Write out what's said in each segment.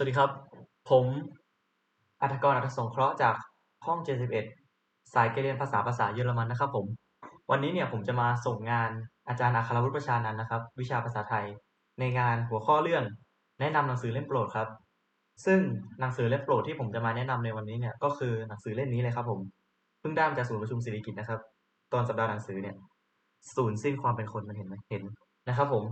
สวัสดีครับ ผมอัธกรอัธสงเคราะห์จากห้อง 71 สายการเรียนภาษาภาษาเยอรมันนะครับผม วันนี้เนี่ยผมจะมาส่งงานอาจารย์อัครวุฒิประชานันท์นะครับ วิชาภาษาไทย ในงานหัวข้อเรื่อง แนะนำหนังสือเล่มโปรดครับ ซึ่งหนังสือเล่มโปรดที่ผมจะมาแนะนำในวันนี้เนี่ยก็คือหนังสือเล่มนี้เลยครับผม เพิ่งได้มาจากศูนย์ประชุมศิริกิตนะครับ ตอนสัปดาห์หนังสือเนี่ยศูนย์สิ้นความเป็นคนมันเห็นไหมเห็นนะครับ ผม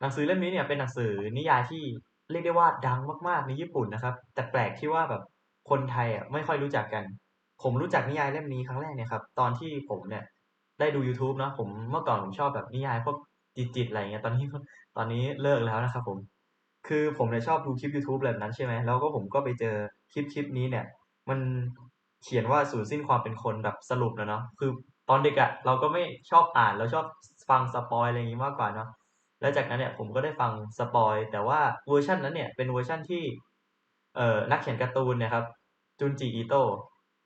หนังสือเล่มนี้เนี่ยเป็นหนังสือนิยายที่ เรียกได้ว่าดังมากๆในญี่ปุ่นนะครับ แต่แปลกที่ว่าแบบคนไทยอะไม่ค่อยรู้จักกัน ผมรู้จักนิยายเล่มนี้ครั้งแรกเนี่ยครับตอนที่ผมเนี่ยได้ดู YouTube เนาะผมเมื่อก่อนผมชอบแบบนิยายพวกจิตๆอะไรเงี้ยตอนนี้ตอนนี้เลิกแล้วนะครับผมคือผมเนี่ยชอบดูคลิป YouTube แบบนั้นใช่ไหมแล้วก็ผมก็ไปเจอคลิปคลิปนี้เนี่ย มันเขียนว่าสูญสิ้นความเป็นคนแบบสรุปนะเนาะคือตอนเด็กอะเราก็ไม่ชอบอ่านเราชอบฟังสปอยอะไรอย่างงี้มากกว่าเนาะ แล้วจากนั้นเนี่ยผมก็ได้ฟังสปอยแต่ว่าเวอร์ชันนั้นเนี่ยเป็นเวอร์ชันที่เอ่อนักเขียนการ์ตูนเนี่ยครับจุนจิอิโตะ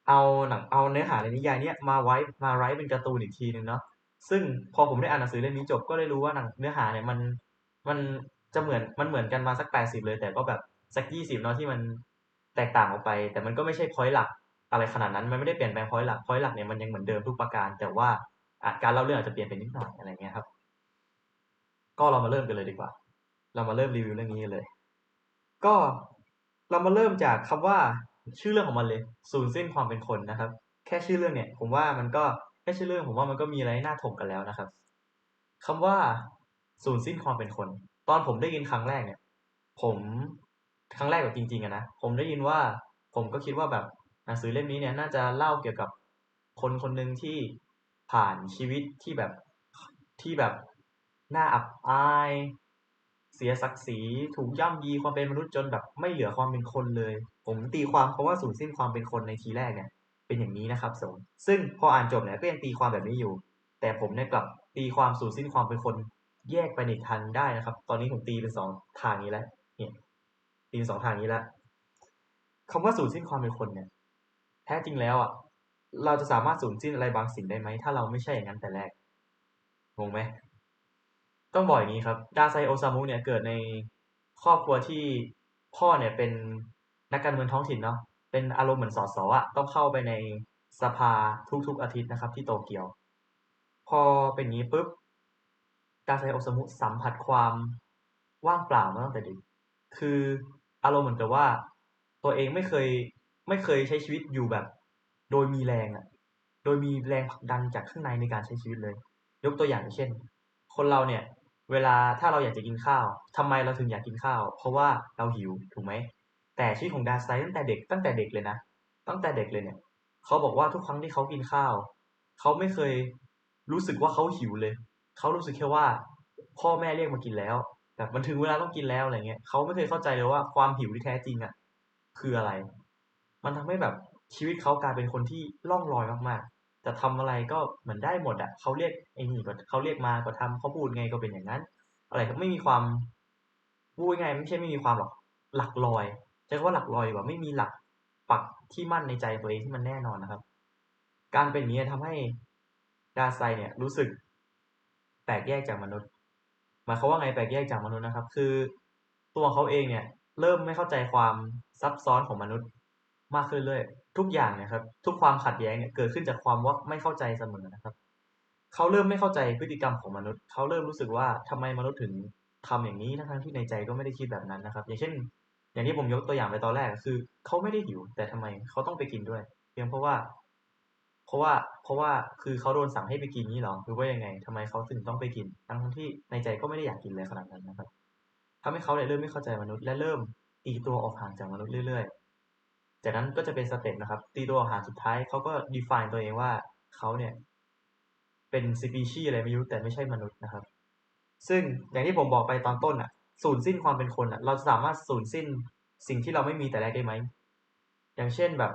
เอาหนังเอาเนื้อหาในนิยายเนี่ยมาไว้มาไรเป็นการ์ตูนอีกทีหนึ่งเนาะซึ่งพอผมได้อ่านหนังสือเล่มนี้จบก็ได้รู้ว่าหนังเนื้อหาเนี่ยมันมันจะเหมือนมันเหมือนกันมาสักแปดสิบเลย แต่ก็แบบสักยี่สิบเนาะที่มันแตกต่างออกไป แต่มันก็ไม่ใช่พอยต์หลักอะไรขนาดนั้นมันไม่ได้เปลี่ยนแปลงพอยต์หลักพอยต์หลักเนี่ยมันยังเหมือนเดิมทุกประการ แต่ว่าการเล่าเรื่องอาจจะเปลี่ยนไปนิดหน่อยอะไรเงี้ยครับ ก็เรามาเริ่มกันเลยดีกว่า เรามาเริ่มรีวิวเรื่องนี้เลย ก็เรามาเริ่มจากคำว่าชื่อเรื่องของมันเลยสูญสิ้นความเป็นคนนะครับ แค่ชื่อเรื่องเนี่ย ผมว่ามันก็แค่ชื่อเรื่องผมว่ามันก็มีอะไรน่าถกกันแล้วนะครับคำว่าสูญสิ้นความเป็นคน ตอนผมได้ยินครั้งแรกเนี่ย ผมครั้งแรกแบบจริงๆอะนะผมได้ยินว่า ผมก็คิดว่าแบบหนังสือเล่มนี้เนี่ย น่าจะเล่าเกี่ยวกับคนคนหนึ่งที่ผ่านชีวิตที่แบบที่แบบ น่าอับอาย เสียศักดิ์ศรีถูกย่ำยีความเป็นมนุษย์จนแบบไม่เหลือความเป็นคนเลย ผมตีความเพราะว่าสูญสิ้นความเป็นคนในทีแรกเนี่ยเป็นอย่างนี้นะครับสมซึ่งพออ่านจบเนี่ยก็ยังตีความแบบนี้อยู่ แต่ผมเนี่ยกลับตีความสูญสิ้นความเป็นคนแยกไปในทางได้นะครับ ตอนนี้ผมตีเป็นสองทางนี้แล้วเนี่ยตีเป็นสองทางนี้แล้วคำว่าสูญสิ้นความเป็นคนเนี่ย แท้จริงแล้วอะเราจะสามารถสูญสิ้นอะไรบางสิ่งได้ไหมถ้าเราไม่ใช่อย่างนั้นแต่แรกงงไหม ต้องบอกอย่างนี้ครับ ดาไซโอซามุเนี่ยเกิดในครอบครัวที่พ่อเนี่ยเป็นนักการเมืองท้องถิ่นเนาะ เป็นอารมณ์เหมือนสสอะต้องเข้าไปในสภาทุกๆอาทิตย์นะครับ ที่โตเกียว พอเป็นงี้ปุ๊บ ดาไซโอซามุสัมผัสความว่างเปล่ามาตั้งแต่เด็ก คืออารมณ์เหมือนกับว่า ตัวเองไม่เคยไม่เคยใช้ชีวิตอยู่แบบ โดยมีแรงอะโดยมีแรงผลักดันจากข้างในในการใช้ชีวิตเลย ยกตัวอย่างเช่น คนเราเนี่ย เวลาถ้าเราอยากจะกินข้าวทำไมเราถึงอยากกินข้าว เพราะว่าเราหิวถูกไหม แต่ชีวิตของดาร์ไซตั้งแต่เด็กตั้งแต่เด็กเลยนะ ตั้งแต่เด็กเลยเนี่ยเขาบอกว่าทุกครั้งที่เขากินข้าว เขาไม่เคยรู้สึกว่าเขาหิวเลย เขารู้สึกแค่ว่า พ่อแม่เรียกมากินแล้วแบบมันถึงเวลาต้องกินแล้วอะไรเงี้ยเขาไม่เคยเข้าใจเลยว่าความหิวที่แท้จริงอะคืออะไร มันทำให้แบบชีวิตเขากลายเป็นคนที่ล่องลอยมากๆ จะทำอะไรก็เหมือนได้หมดอะเขาเรียกไอ้นี่ก็เขาเรียกมาก็ทำเขาพูดไงก็เป็นอย่างนั้น อะไรก็ไม่มีความพูดไงไม่ใช่ไม่มีความหรอกหลักลอยใช้คำว่าหลักลอยดีกว่าไม่มีหลักปักที่มั่นในใจตัวเองที่มันแน่นอนนะครับ การเป็นอย่างนี้ทำให้ดาไซเนี่ยรู้สึกแตกแยกจากมนุษย์หมายความว่าไงแตกแยกจากมนุษย์นะครับ คือตัวเขาเองเนี่ย เริ่มไม่เข้าใจความซับซ้อนของมนุษย์มากขึ้นเรื่อย ทุกอย่างเนี่ยครับ ทุกความขัดแย้งเนี่ยเกิดขึ้นจากความว่าไม่เข้าใจเสมอนะครับ เขาเริ่มไม่เข้าใจพฤติกรรมของมนุษย์ เขาเริ่มรู้สึกว่าทำไมมนุษย์ถึงทำอย่างนี้ทั้งที่ในใจก็ไม่ได้คิดแบบนั้นนะครับ อย่างเช่น อย่างที่ผมยกตัวอย่างไปตอนแรกคือ เขาไม่ได้หิว แต่ทำไมเขาต้องไปกินด้วย เพียงเพราะว่า เพราะว่าเพราะว่าคือเขาโดนสั่งให้ไปกินนี่หรอคือว่ายังไงทำไมเขาถึงต้องไปกิน ทั้งที่ในใจก็ไม่ได้อยากกินเลยขนาดนั้นนะครับทำให้เขาเลยเริ่มไม่เข้าใจมนุษย์และเริ่มตีตัวออกห่างจากมนุษย์เรื่อยๆ จากนั้นก็จะเป็นสเต็ปนะครับ ตีตัวออกห่างสุดท้ายเขาก็ define ตัวเองว่าเขาเนี่ยเป็นสปีชีอะไรไม่รู้แต่ไม่ใช่มนุษย์นะครับ ซึ่งอย่างที่ผมบอกไปตอนต้นอะ สูญสิ้นความเป็นคนอะ เราสามารถสูญสิ้นสิ่งที่เราไม่มีแต่แรกได้ไหม อย่างเช่นแบบ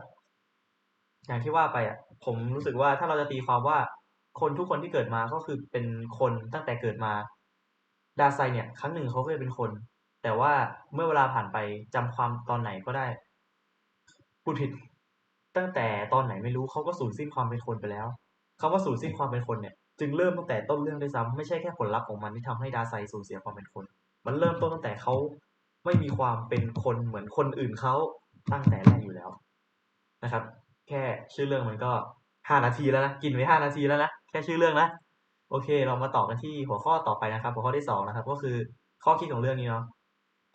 อย่างที่ว่าไปอะ ผมรู้สึกว่าถ้าเราจะตีความว่าคนทุกคนที่เกิดมาก็คือเป็นคนตั้งแต่เกิดมา ดาไซเนี่ย ครั้งหนึ่งเขาเคยเป็นคน แต่ว่าเมื่อเวลาผ่านไปจำความตอนไหนก็ได้ พูดผิด ตั้งแต่ตอนไหนไม่รู้เขาก็สูญสิ้นความเป็นคนไปแล้วคำว่าสูญสิ้นความเป็นคนเนี่ยจึงเริ่มตั้งแต่ต้นเรื่องด้วยซ้ำไม่ใช่แค่ผลลัพธ์ของมันที่ทำให้ดาไซสูญเสียความเป็นคน มันเริ่มต้นตั้งแต่เขาไม่มีความเป็นคนเหมือนคนอื่นเขาตั้งแต่แรกอยู่แล้วนะครับ แค่ชื่อเรื่องมันก็ห้านาทีแล้วนะกินไปห้านาทีแล้วนะแค่ชื่อเรื่องนะโอเค เรามาต่อกันที่หัวข้อต่อไปนะครับ หัวข้อที่สองนะครับ ก็คือข้อคิดของเรื่องนี้เนาะ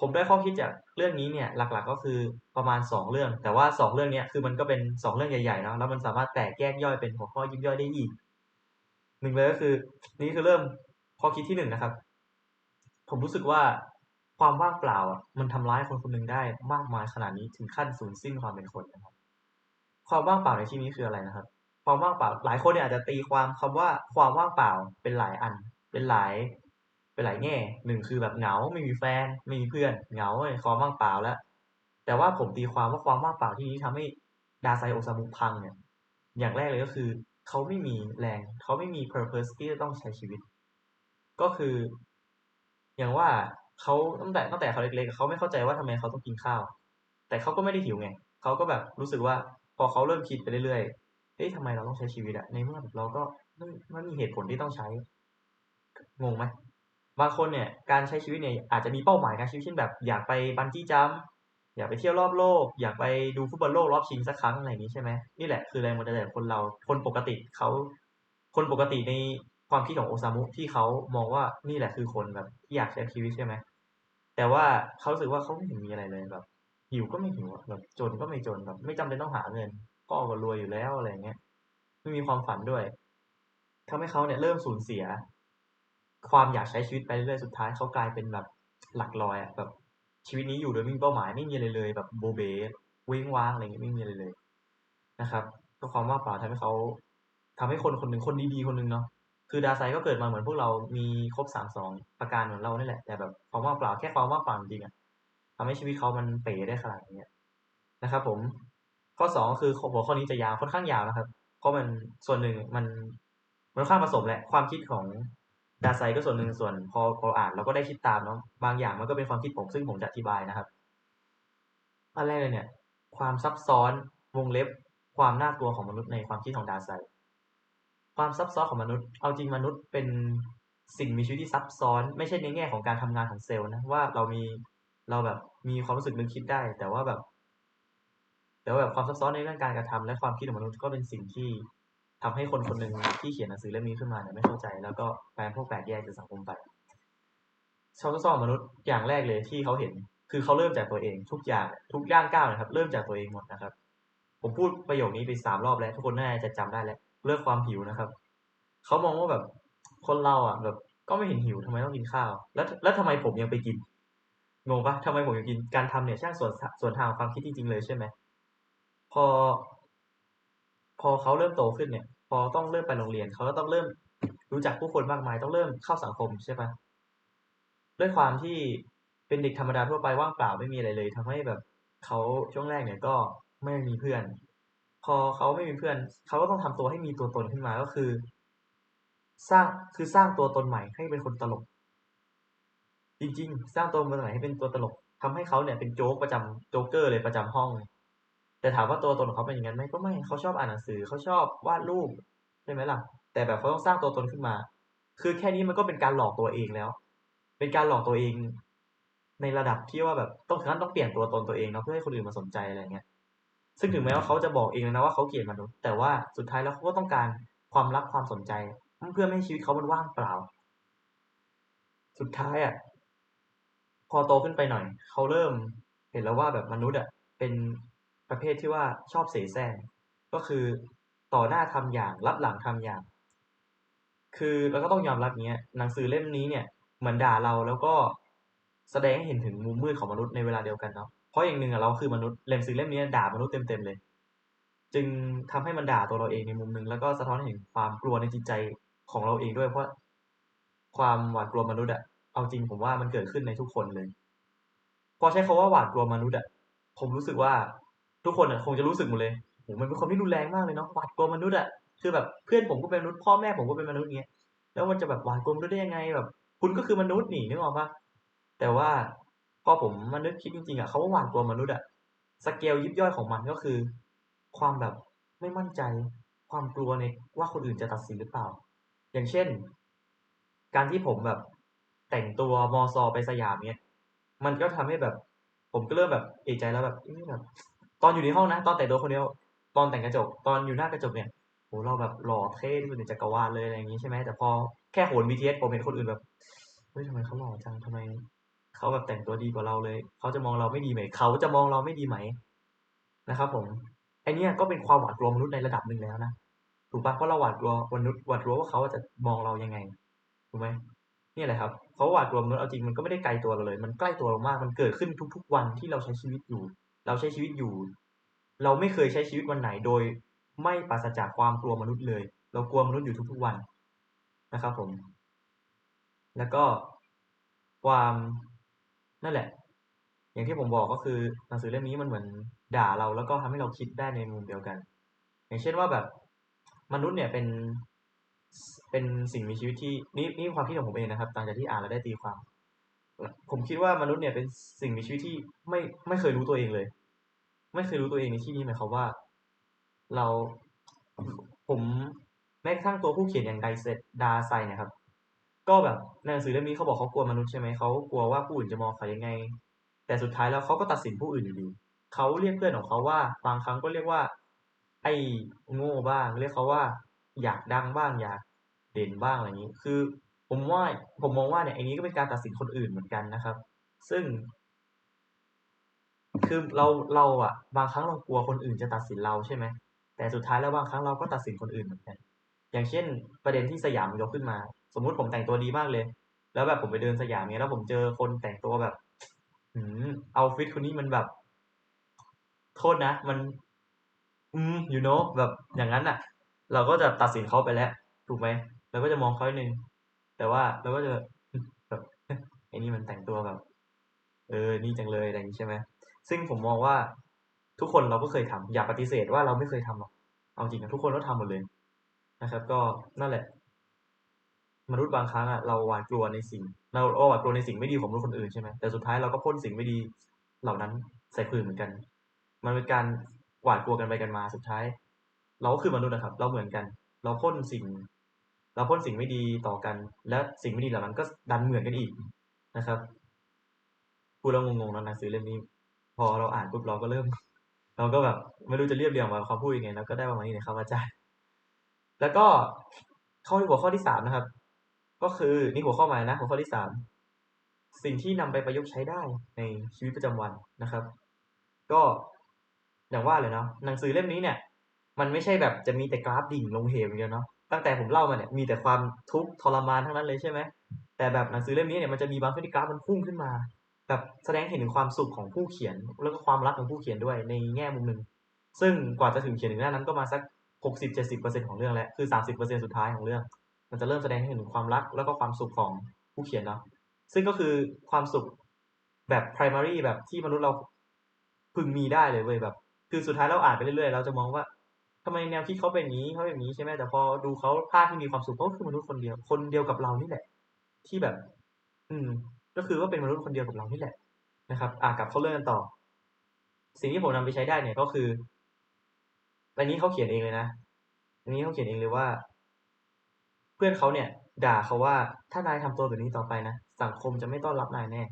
ผมได้ข้อคิดจากเรื่องนี้เนี่ยหลักๆก็คือประมาณสองเรื่อง แต่ว่าสองเรื่องนี้คือมันก็เป็นสองเรื่องใหญ่ๆเนาะแล้วมันสามารถแตกแยกย่อยเป็นหัวข้อยิบย่อยได้อีกหนึ่งเลยก็คือ นี่คือเริ่มข้อคิดที่หนึ่งนะครับ ผมรู้สึกว่าความว่างเปล่าอะมันทำร้ายคนคนหนึ่งได้มากมายขนาดนี้ถึงขั้นสูญสิ้นความเป็นคนนะครับ ความว่างเปล่าในที่นี้คืออะไรนะครับ ความว่างเปล่าหลายคนเนี่ยอาจจะตีความคำว่าความว่างเปล่าเป็นหลายอัน เป็นหลาย หลายแง่หนึ่งคือแบบเหงาไม่มีแฟนไม่มีเพื่อนเหงาความว่างเปล่าแล้ว แต่ว่าผมตีความว่าความว่างเปล่าที่นี้ทำให้ดาไซโอซามุพังเนี่ยอย่างแรกเลยก็คือเขาไม่มีแรงเขาไม่มี purpose ที่จะต้องใช้ชีวิต ก็คือ อย่างว่าเขาตั้งแต่ตั้งแต่เขาเล็กๆเขาไม่เข้าใจว่าทำไมเขาต้องกินข้าว แต่เขาก็ไม่ได้หิวไงเขาก็แบบรู้สึกว่าพอเขาเริ่มคิดไปเรื่อยๆเฮ้ยทำไมเราต้องใช้ชีวิตอะในเมื่อเราก็ม่ไม่มีเหตุผลที่ต้องใช้งงไหม บางคนเนี่ยการใช้ชีวิตเนี่ยอาจจะมีเป้าหมายการชีวิตเช่นแบบอยากไปบันจี้จัมอยากไปเที่ยวรอบโลก อยากไปดูฟุตบอลโลกรอบชิงสักครั้งอะไรอย่างนี้ใช่ไหมนี่แหละคือแรงบันดาลใจของคนเราคนปกติเขาคนปกติในความคิดของโอซามุที่เขามองว่านี่แหละคือคนแบบที่อยากใช้ชีวิตใช่ไหมแต่ว่าเขาสึกว่าเขาไม่เห็นมีอะไรเลยแบบหิวก็ไม่หิวแบบจนก็ไม่จนแบบไม่จำเป็นต้องหาเงินพ่อก็รวยอยู่แล้วอะไรเงี้ยไม่มีความฝันด้วยทำให้เขาเนี่ยเริ่มสูญเสีย ความอยากใช้ชีวิตไปเรื่อยๆสุดท้ายเขากลายเป็นแบบหลักลอยอะแบบชีวิตนี้อยู่โดยไม่มีเป้าหมายไม่มีอะไรเลย แบบโบเบเว้งว้างอะไรเงี้ยไม่มีอะไรเลยนะครับ ก็ความว่าเปล่าทำให้เขาทำให้คนคนหนึ่งคนดีๆคนหนึ่งเนาะคือดาไซก็เกิดมาเหมือนพวกเรามีครบสามสองประการเหมือนเรานี่แหละ แต่แบบความว่างเปล่าแค่ความว่างเปล่าจริงอะทำให้ชีวิตเขามันเป๋ได้ขนาดนี้นะครับผมข้อสองก็คือหัวข้อนี้จะยาวค่อนข้างยาวนะครับเพราะมันส่วนหนึ่งมันมันค่อนข้างผสมแหละความคิดของ ดาไซก็ส่วนหนึ่งส่วนพอพออ่านเราก็ได้คิดตามเนาะบางอย่างมันก็เป็นความคิดผมซึ่งผมจะอธิบายนะครับอันแรกเลยเนี่ย ความซับซ้อนวงเล็บ ความน่ากลัวของมนุษย์ในความคิดของดาไซความซับซ้อนของมนุษย์ เอาจริงมนุษย์เป็นสิ่งมีชีวิตที่ซับซ้อน ไม่ใช่ในแง่ของการทำงานของเซลล์นะว่าเรามีเราแบบมีความรู้สึกนึกคิดได้ แต่ว่าแบบแต่ว่าแบบความซับซ้อนในเรื่องการกระทำและความคิดของมนุษย์ก็เป็นสิ่งที่ ทำให้คนคนหนึ่งที่เขียนหนังสือเล่มนี้ขึ้นมาเนี่ยไม่เข้าใจ แล้วก็แปลพวกแปลกแยกจากสังคมไปชาวซับซ้อนมนุษย์อย่างแรกเลยที่เขาเห็น คือเขาเริ่มจากตัวเองทุกอย่างทุกย่างก้าวนะครับ เริ่มจากตัวเองหมดนะครับ ผมพูดประโยคนี้ไปสามรอบแล้ว ทุกคนน่าจะจำได้แล้วเรื่องความหิวนะครับเขามองว่าแบบคนเราอะแบบก็ไม่เห็นหิวทำไมต้องกินข้าว แล้วแล้วทำไมผมยังไปกินงงปะทำไมผมยังกินการทำเนี่ยช่างส่วนส่วนทางความคิดจริงๆเลยใช่ไหมพอ พอเขาเริ่มโตขึ้นเนี่ย พอต้องเริ่มไปโรงเรียนเขาก็ต้องเริ่มรู้จักผู้คนมากมายต้องเริ่มเข้าสังคมใช่ปะด้วยความที่เป็นเด็กธรรมดาทั่วไปว่างเปล่าไม่มีอะไรเลยทำให้แบบเขาช่วงแรกเนี่ยก็ไม่มีเพื่อน พอเขาไม่มีเพื่อนเขาก็ต้องทำตัวให้มีตัวตนขึ้นมาก็คือ สร้างคือสร้างตัวตนใหม่ให้เป็นคนตลก จริง ๆ สร้างตัวตนใหม่ให้เป็นตัวตลกทำให้เขาเนี่ยเป็นโจ๊กประจำโจ๊กเกอร์เลยประจำห้อง แต่ถามว่าตัวตนของเขาเป็นอย่างนั้นไหมก็ไม่เขาชอบอ่านหนังสือเขาชอบวาดรูปใช่ไหมล่ะ แต่แบบเขาต้องสร้างตัวตนขึ้นมา คือแค่นี้มันก็เป็นการหลอกตัวเองแล้ว เป็นการหลอกตัวเอง ในระดับที่ว่าแบบต้องขั้นต้องเปลี่ยนตัวตนตัวเองเนาะเพื่อให้คนอื่นมาสนใจอะไรเงี้ยซึ่งถึงแม้ว่าเขาจะบอกเองนะว่าเขาเกลียดมนุษย์แต่ว่าสุดท้ายแล้วเขาก็ต้องการความรักความสนใจ เพื่อไม่ให้ชีวิตเขามันว่างเปล่า สุดท้ายอะพอโตขึ้นไปหน่อย เขาเริ่มเห็นแล้วว่าแบบมนุษย์อะเป็น ประเภทที่ว่าชอบเสแสร้งก็คือต่อหน้าทำอย่างรับหลังทำอย่าง คือเราก็ต้องยอมรับเนี้ยหนังสือเล่มนี้เนี่ยเหมือนด่าเราแล้วก็แสดงให้เห็นถึงมุมมืดของมนุษย์ในเวลาเดียวกันเนาะเพราะอย่างหนึ่งอะเราคือมนุษย์เล่มซีเล่มนี้ด่ามนุษย์เต็มๆเลย จึงทำให้มันด่าตัวเราเองในมุมหนึ่งแล้วก็สะท้อนเห็นความกลัวในจิตใจของเราเองด้วย เพราะความหวาดกลัวมนุษย์อะเอาจริงผมว่ามันเกิดขึ้นในทุกคนเลย พอใช้คาว่าหวาดกลัวมนุษย์อะผมรู้สึกว่า ทุกคนอะคงจะรู้สึกหมดเลยโหมันเป็นคนที่รุนแรงมากเลยเนาะหวาดกลัวมนุษย์อะคือแบบเพื่อนผมก็เป็นมนุษย์พ่อแม่ผมก็เป็นมนุษย์เงี้ยแล้วมันจะแบบหวาดกลัวมนุษย์ได้ยังไงแบบ คุณก็คือมนุษย์นี่นึกออกปะแต่ว่าพอผมมานึกคิดจริงๆอะเขาว่าหวานตัวมนุษย์อะสเกลยิบย่อยของมันก็คือ ความแบบไม่มั่นใจ ความกลัวในว่าคนอื่นจะตัดสินหรือเปล่า อย่างเช่น การที่ผมแบบแต่งตัวมอซอไปสยามเนี้ยมันก็ทำให้แบบ ผมก็เริ่มแบบเอใจแล้วแบบนี่แบบ ตอนอยู่ในห้องนะ ตอนแต่งตัวคนเดียว ตอนแต่งกระจก ตอนอยู่หน้ากระจกเนี่ยโหเราแบบหล่อเท่ที่สุดในจักรวาลเลยอะไรอย่างงี้ใช่ไหมแต่พอแค่โหน BTS ผมเห็นคนอื่นแบบเฮ้ยทำไมเขาหล่อจังทำไมเขาแบบแต่งตัวดีกว่าเราเลย เขาจะมองเราไม่ดีไหม เขาจะมองเราไม่ดีไหมนะครับผมไอเนี้ยก็เป็นความหวาดกลัวมนุษย์ในระดับหนึ่งแล้วนะถูกปะเพราะเราหวาดกลัวมนุษย์หวาดกลัวว่าเขาจะมองเรายังไงถูกไหมนี่แหละครับเขาหวาดกลัวมนุษย์เอาจริงมันก็ไม่ได้ไกลตัวเราเลย มันใกล้ตัวเรามากมันเกิดขึ้นทุก ๆ วันที่เราใช้ชีวิตอยู่ เราใช้ชีวิตอยู่ เราไม่เคยใช้ชีวิตวันไหนโดย ไม่ปราศจากความกลัวมนุษย์เลย เรากลัวมนุษย์อยู่ทุกๆวันนะครับผม แล้วก็ความนั่นแหละ อย่างที่ผมบอกก็คือหนังสือเล่มนี้มันเหมือนด่าเราแล้วก็ทำให้เราคิดได้ในมุมเดียวกัน อย่างเช่นว่าแบบมนุษย์เนี่ยเป็นเป็นสิ่งมีชีวิตที่นี่นี่ความคิดของผมเองนะครับต่างจากที่อ่านแล้วได้ตีความ ผมคิดว่ามนุษย์เนี่ยเป็นสิ่งมีชีวิตที่ไม่ไม่เคยรู้ตัวเองเลย ไม่เคยรู้ตัวเองในที่นี้หมายความว่า เราผมแม้กระทั่งตัวผู้เขียนอย่างไดเซตดาไซเนี่ยครับ ก็แบบในหนังสือเล่มนี้เขาบอกเขากลัวมนุษย์ใช่ไหมเขากลัวว่าผู้อื่นจะมองเขายังไง แต่สุดท้ายแล้วเขาก็ตัดสินผู้อื่นอยู่ดีเขาเรียกเพื่อนของเขาว่า บางครั้งก็เรียกว่า ไอ้โง่บ้าง เรียกเขาว่า อยากดังบ้างอยากเด่นบ้างอะไรอย่างนี้ คือ ผมว่าผมมองว่าเนี่ยไอ้นี้ก็เป็นการตัดสินคนอื่นเหมือนกันนะครับ ซึ่ง คือเราเราอะบางครั้งเรากลัวคนอื่นจะตัดสินเราใช่ไหมแต่สุดท้ายแล้วบางครั้งเราก็ตัดสินคนอื่นเหมือนกัน อย่างเช่น ประเด็นที่สยามยกขึ้นมา สมมุติผมแต่งตัวดีมากเลย แล้วแบบผมไปเดินสยามเนี้ยแล้วผมเจอคนแต่งตัวแบบ อืมเอาฟิตคนนี้มันแบบ โทษนะ มัน อืม you know แบบอย่างนั้นอะเราก็จะตัดสินเขาไปแล้วถูกไหมเราก็จะมองเขาหนึ่งแต่ว่าเราก็จะแบบไอ้นี่มันแต่งตัวแบบ เออ นี่จังเลยอะไรอย่างนี้ใช่ไหม ซึ่งผมมองว่าทุกคนเราก็เคยทำอย่าปฏิเสธว่าเราไม่เคยทำหรอกเอาจริงนะทุกคนก็ทำหมดเลยนะครับ ก็นั่นแหละ มนุษย์บางครั้งอะเราหวาดกลัวในสิ่ง เราหวาดกลัวในสิ่งไม่ดีของมนุษย์คนอื่นใช่ไหมแต่สุดท้ายเราก็พ่นสิ่งไม่ดีเหล่านั้นใส่คนอื่นเหมือนกัน มันเป็นการหวาดกลัวกันไปกันมาสุดท้าย เราก็คือมนุษย์นะครับ เราเหมือนกัน เราพ่นสิ่ง เราพ่นสิ่งไม่ดีต่อกัน และสิ่งไม่ดีเหล่านั้นก็ดันเหมือนกันอีกนะครับพูดแล้วงงๆนะหนังสือเล่มนี้ อเราอ่านปุ๊บเราก็เริ่ม เราก็แบบไม่รู้จะเรียบเรียงมาคำพูดยังไงแล้วก็ได้ประมาณนี้นะครับอาจารย์แล้วก็ข้อหัวข้อที่สามนะครับ ก็คือนี่หัวข้อใหม่นะหัวข้อที่สามสิ่งที่นำไปประยุกต์ใช้ได้ในชีวิตประจำวันนะครับ ก็อย่างว่าเลยเนาะหนังสือเล่มนี้เนี่ย มันไม่ใช่แบบจะมีแต่กราฟดิ่งลงเหวอย่างเดียวเนาะตั้งแต่ผมเล่ามาเนี่ยมีแต่ความทุกข์ทรมานทั้งนั้นเลยใช่ไหมแต่แบบหนังสือเล่มนี้เนี่ยมันจะมีบางที่กราฟมันพุ่งขึ้นมา แบบแสดงเห็นถึงความสุขของผู้เขียน แล้วก็ความรักของผู้เขียนด้วยในแง่มุมหนึ่งซึ่งกว่าจะถึงเขียนถึงหน้านั้นก็มาสักหกสิบเจ็ดสิบเปอร์เซ็นของเรื่องแล้วคือสามสิบเปอร์เซ็นสุดท้ายของเรื่อง มันจะเริ่มแสดงให้เห็นถึงความรักแล้วก็ความสุขของผู้เขียนเนาะซึ่งก็คือความสุขแบบ primary แบบที่มนุษย์เราพึงมีได้เลยเว้ยแบบ คือสุดท้ายเราอ่านไปเรื่อยๆเราจะมองว่าทำไมแนวคิดเขาเป็นนี้เขาเป็นนี้ใช่ไหมแต่พอดูเขาภาคที่มีความสุขเขาคือมนุษย์คนเดียว คนเดียวกับเรานี่แหละ ที่แบบ อืม ก็คือว่าเป็นมนุษย์คนเดียวกับเรานี่แหละนะครับอ่ากลับเข้าเรื่องกันต่อ สิ่งที่ผมนำไปใช้ได้เนี่ยก็คืออันนี้เขาเขียนเองเลยนะอันนี้เขาเขียนเองเลยว่า เพื่อนเขาเนี่ย ด่าเขาว่าถ้านายทำตัวแบบนี้ต่อไปนะสังคมจะไม่ต้อนรับนายแน่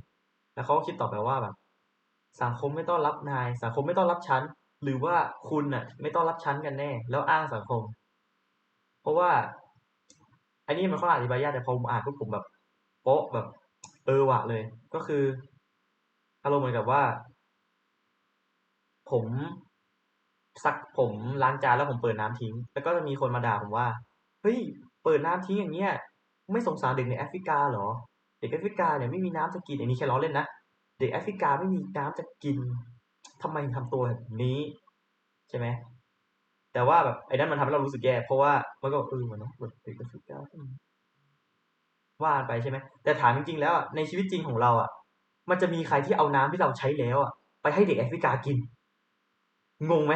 แล้วเขาคิดต่อไปว่าแบบสังคมไม่ต้อนรับนาย สังคมไม่ต้อนรับฉันหรือว่าคุณน่ะ ไม่ต้อนรับฉันกันแน่ แล้วอ้างสังคม เพราะว่า อันนี้มันข้าอธิบายยากแต่พอผมอ่านปุ๊บผมแบบโป๊ะแบบ เออวะเลย ก็คืออารมณ์เหมือนกับว่า ผมซักผมล้างจานแล้วผมเปิดน้ำทิ้ง แล้วก็จะมีคนมาด่าผมว่าเฮ้ยเปิดน้ำทิ้งอย่างเงี้ย ไม่สงสารเด็กในแอฟริกาหรอ เด็กแอฟริกาเนี่ยไม่มีน้ำจะกินอันนี้แค่ล้อเล่นนะเด็กแอฟริกาไม่มีน้ำจะกินทำไมทำตัวแบบนี้ ใช่ไหมแต่ว่าแบบไอ้นั่นมันทำให้เรารู้สึกแย่เพราะว่ามันก็เออเหมือนเนาะเด็กแอฟริกา ว่าไปใช่ไหมแต่ถามจริงๆแล้วในชีวิตจริงของเราอะ มันจะมีใครที่เอาน้ำที่เราใช้แล้วอะไปให้เด็กแอฟริกากิน งงไหม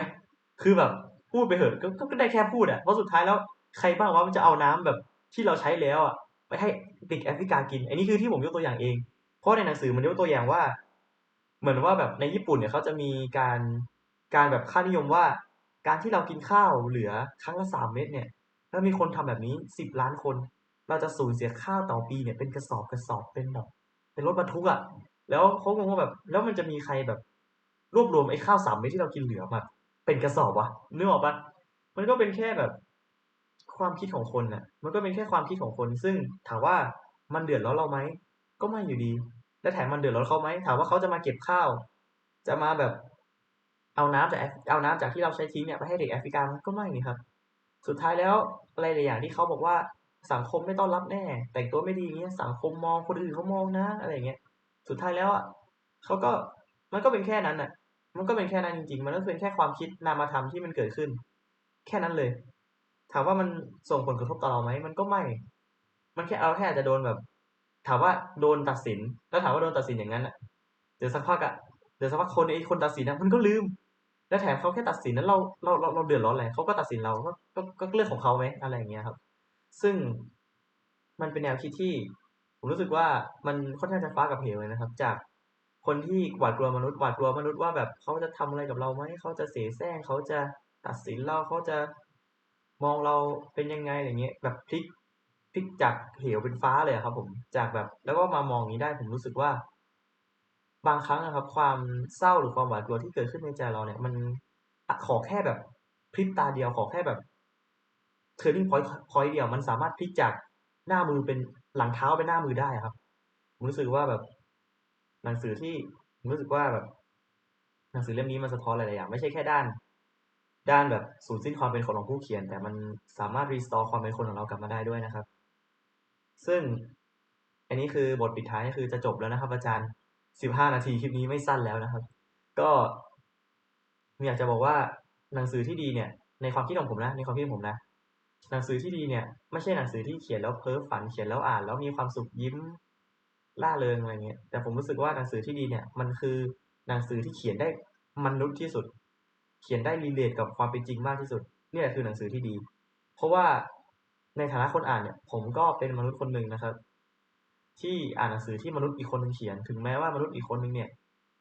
คือแบบพูดไปเถอะก็ก็ได้แค่พูดอะเพราะสุดท้ายแล้วใครบ้างว่ามันจะเอาน้ำแบบที่เราใช้แล้วอะไปให้เด็กแอฟริกากิน อันนี้คือที่ผมยกตัวอย่างเอง เพราะในหนังสือมันยกตัวอย่างว่า เหมือนว่าแบบในญี่ปุ่นเนี่ยเขาจะมีการการแบบค่านิยมว่า การที่เรากินข้าวเหลือครั้งละสามเม็ดเนี่ย แล้วมีคนทำแบบนี้สิบล้านคน เราจะสูญเสียข้าวต่อปีเนี่ยเป็นกระสอบกระสอบเป็นแบบเป็นรถบรรทุกอะ แล้วเขางงว่าแบบ แล้วมันจะมีใครแบบ รวบรวมไอ้ข้าวสามเม็ดที่เรากินเหลือมาเป็นกระสอบวะนึกออกปะมันก็เป็นแค่แบบ ความคิดของคนน่ะ มันก็เป็นแค่ความคิดของคน ซึ่งถามว่ามันเดือดร้อนเราไหมก็ไม่อยู่ดี และแถมมันเดือดร้อนเขาไหมถามว่าเขาจะมาเก็บข้าว จะมาแบบเอาน้ำจากเอาน้ำจากที่เราใช้ทิ้งเนี่ยไปให้เด็กแอฟริกาก็ไม่นี่ครับ สุดท้ายแล้วอะไรหลายอย่างที่เขาบอกว่า สังคมไม่ต้อนรับแน่ แต่งตัวไม่ดีอย่างเงี้ย สังคมมองคนอื่นเขามองนะ อะไรเงี้ย สุดท้ายแล้วอะเขาก็มันก็เป็นแค่นั้นอะ มันก็เป็นแค่นั้นจริงๆ มันก็เป็นแค่ความคิดนามธรรมที่มันเกิดขึ้น แค่นั้นเลย ถามว่ามันส่งผลกระทบต่อเราไหม มันก็ไม่ มันแค่เอาแค่อาจจะโดนแบบ ถามว่าโดนตัดสิน แล้วถามว่าโดนตัดสินอย่างนั้นอะ เดี๋ยวสักพักอะ เดี๋ยวสักพักคนไอ้คนตัดสินนะมันก็ลืม แล้วแถมเขาแค่ตัดสินนั้นเราเราเราเราเดือดร้อนอะไรเขาก็ตัดสินเราก็ก็ก็เรื่องของเขาไหมอะไรอย่างเงี้ยครับ ซึ่งมันเป็นแนวคิดที่ผมรู้สึกว่ามันค่อนข้างจะฟ้ากับเหวเลยนะครับ จากคนที่หวาดกลัวมนุษย์หวาดกลัวมนุษย์ว่าแบบเขาจะทำอะไรกับเราไหมเขาจะเสแสร้งเขาจะตัดสินเราเขาจะมองเราเป็นยังไงอะไรเงี้ยแบบพลิกพลิกจากเหวเป็นฟ้าเลยครับผมจากแบบ แล้วก็มามองอย่างนี้ได้ผมรู้สึกว่า บางครั้งนะครับ ความเศร้าหรือความหวาดกลัวที่เกิดขึ้นในใจเราเนี่ย มันขอแค่แบบพริบตาเดียวขอแค่แบบ turning point point เดียวมันสามารถพลิกจากหน้ามือเป็นหลังเท้าเป็นหน้ามือได้ครับผมรู้สึกว่าแบบ หนังสือที่ผมรู้สึกว่าแบบ หนังสือเล่มนี้มันสะท้อนหลายๆอย่าง ไม่ใช่แค่ด้าน ด้านแบบสูญสิ้นความเป็นคนของผู้เขียน แต่มันสามารถรีสตอร์ความเป็นคนของเรากลับมาได้ด้วยนะครับ ซึ่งอันนี้คือบทปิดท้ายคือจะจบแล้วนะครับ อาจารย์สิบห้านาทีคลิปนี้ไม่สั้นแล้วนะครับ ก็อยากจะบอกว่าหนังสือที่ดีเนี่ย ในความคิดของผมนะ ในความคิดของผมนะ หนังสือที่ดีเนี่ยไม่ใช่หนังสือที่เขียนแล้วเพ้อฝันเขียนแล้วอ่านแล้วมีความสุขยิ้มล่าเริงอะไรเงี้ย แต่ผมรู้สึกว่าหนังสือที่ดีเนี่ยมันคือหนังสือที่เขียนได้มนุษย์ที่สุด เขียนได้รีเลทกับความเป็นจริงมากที่สุดนี่แหละคือหนังสือที่ดี เพราะว่าในฐานะคนอ่านเนี่ย ผมก็เป็นมนุษย์คนหนึ่งนะครับ ที่อ่านหนังสือที่มนุษย์อีกคนหนึ่งเขียน ถึงแม้ว่ามนุษย์อีกคนหนึ่งเนี่ย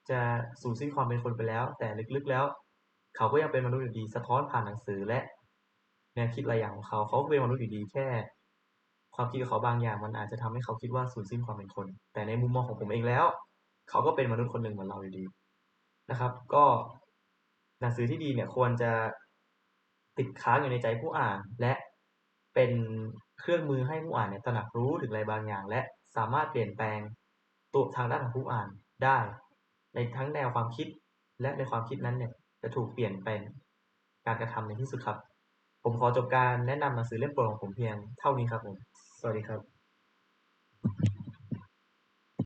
จะสูญสิ้นความเป็นคนไปแล้ว แต่ลึกๆแล้ว เขาก็ยังเป็นมนุษย์อยู่ดี สะท้อนผ่านหนังสือและ แนวคิดหลายอย่างของเขาเขาเป็นมนุษย์อยู่ดีแค่ ความคิดของเขาบางอย่างมันอาจจะทำให้เขาคิดว่าสูญสิ้นความเป็นคน แต่ในมุมมองของผมเองแล้ว เขาก็เป็นมนุษย์คนหนึ่งเหมือนเราอยู่ดีนะครับ ก็หนังสือที่ดีเนี่ยควรจะติดค้างอยู่ในใจผู้อ่าน และเป็นเครื่องมือให้ผู้อ่านเนี่ยตระหนักรู้ถึงอะไรบางอย่าง และสามารถเปลี่ยนแปลงตัวทางด้านของผู้อ่านได้ ในทั้งแนวความคิดและในความคิดนั้นเนี่ยจะถูกเปลี่ยนเป็นการกระทำในที่สุดครับ ผมขอจบการแนะนำหนังสือเล่มโปรดของผมเพียงเท่านี้ครับผม สวัสดีครับ